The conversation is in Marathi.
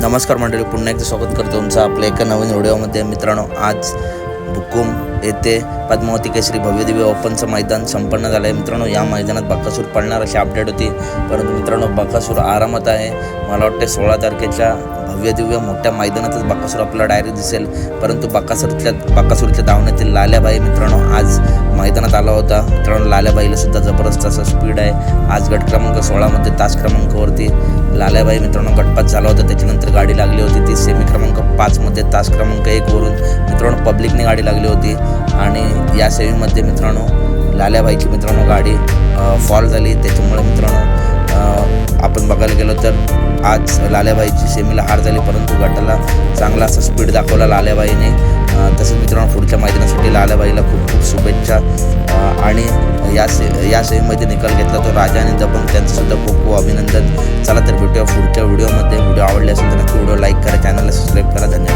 नमस्कार मंडळी पुन्हा एकदा स्वागत करतो तुमचं आपल्या एका नवीन व्हिडिओमध्ये. मित्रांनो आज भुकुम येथे पद्मावती केसरी भव्यदिव्य ओपनचं मैदान संपन्न झालं आहे. मित्रांनो या मैदानात बकासूर पडणार अशी अपडेट होती. परंतु मित्रांनो बकासूर आरामात आहे. मला वाटते सोळा तारखेच्या भव्यदिव्य मोठ्या मैदानातच बकासूर आपला डायरेक्ट दिसेल. परंतु बकासूरच्या बकासूरच्या धावण्यातील लाल्याबाई मित्रांनो आज मैदानात आला होता. मित्रांनो लाल्याबाईला सुद्धा जबरदस्त असा स्पीड आहे. आज गट क्रमांक सोळामध्ये तास क्रमांकावरती लाल्याबाई मित्रांनो गटपात झाला होता. त्याच्यानंतर गाडी लागली होती. ती सेमी क्रमांक पाचमध्ये तास क्रमांक एकवरून मित्रांनो पब्लिकने गाडी लागली होती. आणि या सेवेमध्ये मित्रांनो लाल्याबाईची मित्रांनो गाडी फॉल झाली. त्याच्यामुळे मित्रांनो आपण बघायला गेलो तर आज लाल्याबाईची सेमीला हार झाली. परंतु गटाला चांगला असा स्पीड दाखवला लाल्याबाईने. अ, तसंच मित्रांनो पुढच्या मैदानासाठी लाल्याबाईला खूप खूप शुभेच्छा. आणि या से या सेवेमध्ये निकाल घेतला तो राजा आणि दबंग त्यांचंसुद्धा खूप खूप अभिनंदन. चला तर भेटूया पुढच्या व्हिडिओमध्ये. व्हिडिओ आवडले असेल तर नक्की व्हिडिओ लाईक करा Teladan